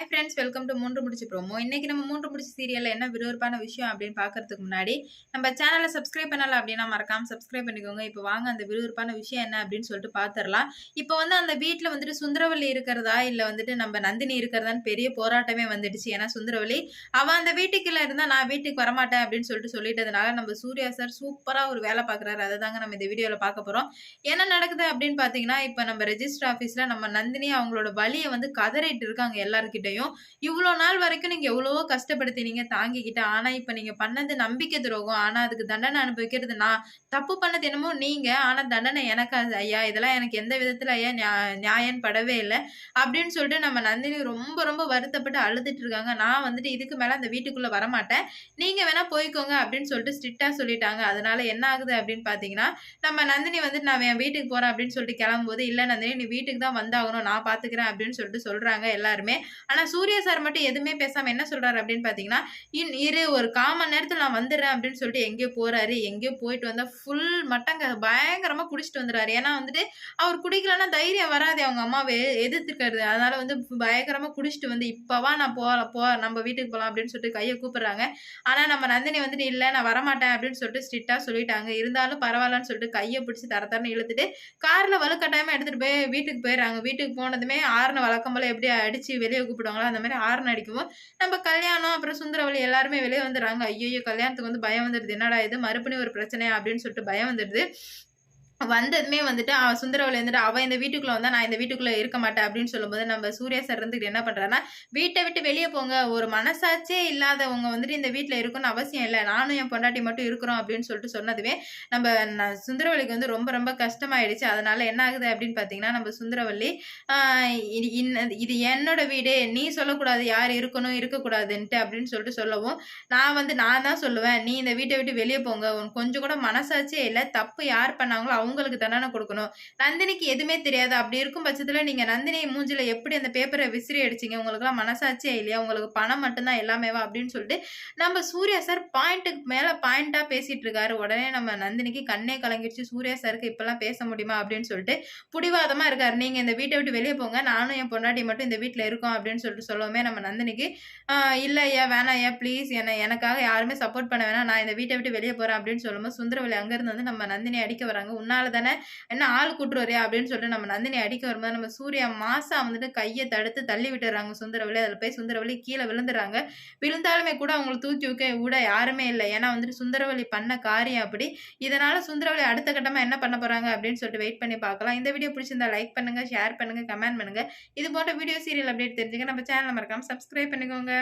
Hi friends welcome to மூன்று முடிச்சு promo இன்னைக்கு நம்ம மூன்று முடிச்சு சீரியலில் என்ன விறுவிறுப்பான விஷயம் அப்படின்னு பார்க்கறதுக்கு முன்னாடி நம்ம சேனலை சப்ஸ்கிரைப் பண்ணல அப்படின்னா மறக்காம சப்ஸ்கிரைப் பண்ணிக்கோங்க. இப்போ வாங்க அந்த விறுவிறுப்பான விஷயம் என்ன அப்படின்னு சொல்லிட்டு பார்த்துடலாம் இப்போ வந்து அந்த வீட்டில் வந்துட்டு சுந்தரவல்லி இருக்கிறதா இல்லை வந்துட்டு நம்ம நந்தினி இருக்கிறதான்னு பெரிய போராட்டமே வந்துடுச்சு. ஏன்னா சுந்தரவல்லி அவன் அந்த வீட்டுக்குள்ள இருந்தால் நான் வீட்டுக்கு வரமாட்டேன் அப்படின்னு சொல்லிட்டு சொல்லிட்டதுனால நம்ம சூர்யா சார் சூப்பராக ஒரு வேலை பார்க்குறாரு அதை தாங்க நம்ம இந்த வீடியோவில் பார்க்க போகிறோம் என்ன நடக்குது அப்படின்னு பார்த்தீங்கன்னா இப்போ நம்ம ரெஜிஸ்டர் ஆஃபீஸில் நம்ம நந்தினி அவங்களோட வழியை வந்து கதறிட்டு இருக்காங்க கிட்டையும் இவ்வளோ நாள் வரைக்கும் நீங்கள் எவ்வளவோ கஷ்டப்படுத்தினீங்க தாங்கிக்கிட்ட. ஆனால் இப்போ நீங்கள் பண்ணது நம்பிக்கை துரோகம். ஆனால் அதுக்கு தண்டனை அனுபவிக்கிறது நான். தப்பு பண்ணது என்னமோ நீங்கள் ஆனால் தண்டனை எனக்கு அது ஐயா. இதெல்லாம் எனக்கு எந்த விதத்தில் ஐயா நியாயம் படவே இல்லை. அப்படின்னு சொல்லிட்டு நம்ம நந்தினி ரொம்ப ரொம்ப வருத்தப்பட்டு அழுதுட்டு இருக்காங்க. நான் வந்துட்டு இதுக்கு மேலே அந்த வீட்டுக்குள்ளே வரமாட்டேன். நீங்கள் வேணால் போய்க்கோங்க அப்படின்னு சொல்லிட்டு ஸ்ட்ரிக்டாக சொல்லிட்டாங்க. அதனால என்ன ஆகுது அப்படின்னு பார்த்தீங்கன்னா நம்ம நந்தினி வந்துட்டு நான் என் வீட்டுக்கு போறேன் அப்படின்னு சொல்லிட்டு கிளம்பும்போது இல்ல நந்தினி நீ வீட்டுக்கு தான் வந்தாகணும். நான் பாத்துக்கிறேன். அப்படின்னு சொல்லிட்டு சொல்றாங்க எல்லாருமே. ஆனா சூர்யா சார் மட்டும் எதுவுமே பேசாம என்ன சொல்றாரு அப்படின்னு பாத்தீங்கன்னா இன் இரு ஒரு கால் மணி நேரத்துல நான் வந்துடுறேன் அப்படின்னு சொல்லிட்டு எங்கேயோ போறாரு. எங்கேயோ போயிட்டு வந்தா ஃபுல் மட்டங்க பயங்கரமா குடிச்சிட்டு வந்துடுறாரு. ஏன்னா வந்துட்டு அவர் குடிக்கலன்னா தைரியம் வராது அவங்க அம்மாவை எதிர்த்துக்கிறது. அதனால வந்து பயங்கரமா குடிச்சிட்டு வந்து இப்பவா நான் போ போ நம்ம வீட்டுக்கு போலாம் அப்படின்னு சொல்லிட்டு கையை கூப்பிடுறாங்க. ஆனா நம்ம நந்தினி வந்துட்டு இல்ல நான் வரமாட்டேன் அப்படின்னு சொல்லிட்டு ஸ்ட்ரிக்டா சொல்லிட்டாங்க. இருந்தாலும் பரவாயில்லன்னு சொல்லிட்டு கையை பிடிச்சி தர தரன்னு இழுத்துட்டு கார்ல வலுக்கட்டாயமா எடுத்துட்டு போய் வீட்டுக்கு போயிடுறாங்க. வீட்டுக்கு போனதுமே ஆறுன வழக்கம் போல எப்படி அடிச்சு வெளியே கூப்பிடுவாங்களோ அந்த மாதிரி ஆறுன அடிக்கவும் நம்ம கல்யாணம் அப்புறம் சுந்தரவழி எல்லாருமே வெளியே வந்துடுறாங்க. ஐயோ கல்யாணத்துக்கு வந்து பயம் வந்துடுது. என்னடா இது? மறுபடியும் ஒரு பிரச்சனையா? அப்படின்னு சொல்லிட்டு பயம் வந்துடுது. வந்ததுமே வந்துட்டு அவன் சுந்தரவழி வந்துட்டு அவன் இந்த வீட்டுக்குள்ளே வந்தால் நான் இந்த வீட்டுக்குள்ளே இருக்க மாட்டேன் அப்படின்னு சொல்லும்போது நம்ம சூர்யா சார் இருந்துட்டு என்ன பண்ணுறான்னா வீட்டை விட்டு வெளியே போங்க. ஒரு மனசாட்சியே இல்லாதவங்க வந்துட்டு இந்த வீட்டில் இருக்கணும்னு அவசியம் இல்லை. நானும் என் பொண்டாட்டி மட்டும் இருக்கிறோம் அப்படின்னு சொல்லிட்டு சொன்னதுமே நம்ம ந- சுந்தரவல்லிக்கு வந்து ரொம்ப ரொம்ப கஷ்டமாயிடுச்சு. அதனால என்ன ஆகுது அப்படின்னு பார்த்தீங்கன்னா நம்ம சுந்தரவல்லி இது இது என்னோட வீடு. நீ சொல்லக்கூடாது. யார் இருக்கணும்? இருக்கக்கூடாதுன்ட்டு அப்படின்னு சொல்லிட்டு சொல்லவும் நான் வந்து நான் தான் சொல்லுவேன். நீ இந்த வீட்டை விட்டு வெளியே போங்க. உன் கொஞ்சம் கூட மனசாட்சியே இல்லை. தப்பு யார் பண்ணாங்களோ அவங்களுக்கு தண்டனை கொடுக்கணும். நந்தினிக்கு எதுவுமே தெரியாது. அப்படி இருக்கும் பட்சத்துல நீங்க நந்தினி மூஞ்சில எப்படி அந்த பேப்பரை விசிறி அடிச்சீங்க? உங்களுக்குலாம் மனசாட்சியே இல்லையா? உங்களுக்கு பணம் மட்டும்தான் எல்லாமேவா அப்படின்னு சொல்லிட்டு நம்ம சூர்யா சார் பாயிண்ட்டுக்கு மேல பாயிண்டா பேசிட்டு இருக்காரு. உடனே நம்ம நந்தினிக்கு கண்ணே கலங்கிடுச்சு சூர்யா சாருக்கு இப்பெல்லாம் பேச முடியுமா அப்படின்னு சொல்லிட்டு புடிவாதமா இருக்காரு. நீங்க இந்த வீட்டை விட்டு வெளியே போங்க. நானும் என் பொண்டாட்டி மட்டும் இந்த வீட்டுல இருக்கோம் அப்படின்னு சொல்லிட்டு சொல்லவுமே நம்ம நந்தினிக்கு. "ஆஹ் இல்ல ஐயா வேணாம் ஐயா ப்ளீஸ் என்ன எனக்காக யாருமே சப்போர்ட் பண்ண வேணாம். நான் இந்த வீட்டை விட்டு வெளியே போறேன் அப்படின்னு சொல்லும்போது சுந்தரவெளி அங்கிருந்து வந்து நம்ம நந்தினி அடிக்க வராங்க. உன்னால தானே என்ன ஆள் கூட்டு அப்படின்னு சொல்லிட்டு நம்ம நந்தினி அடிக்க வரும்போது நம்ம சூர்யா மாசா வந்துட்டு கையை தடுத்து தள்ளி விட்டுறாங்க சுந்தரவழி அதில் போய் சுந்தரவழி கீழே விழுந்துறாங்க விழுந்தாலுமே கூட அவங்களை தூக்கி வைக்க விட யாருமே இல்லை. ஏன்னா வந்துட்டு சுந்தரவழி பண்ண காரியம் அப்படி. இதனால சுந்தரவழி அடுத்த கட்டமாக என்ன பண்ண போறாங்க அப்படின்னு சொல்லிட்டு வெயிட் பண்ணி பார்க்கலாம். இந்த வீடியோ பிடிச்சிருந்தா லைக் பண்ணுங்க ஷேர் பண்ணுங்க கமெண்ட் பண்ணுங்க. இது போன்ற வீடியோ சீரியல் அப்டேட் தெரிஞ்சுக்க நம்ம சேனல் மறக்காம சப்ஸ்கிரைப் பண்ணிக்கோங்க.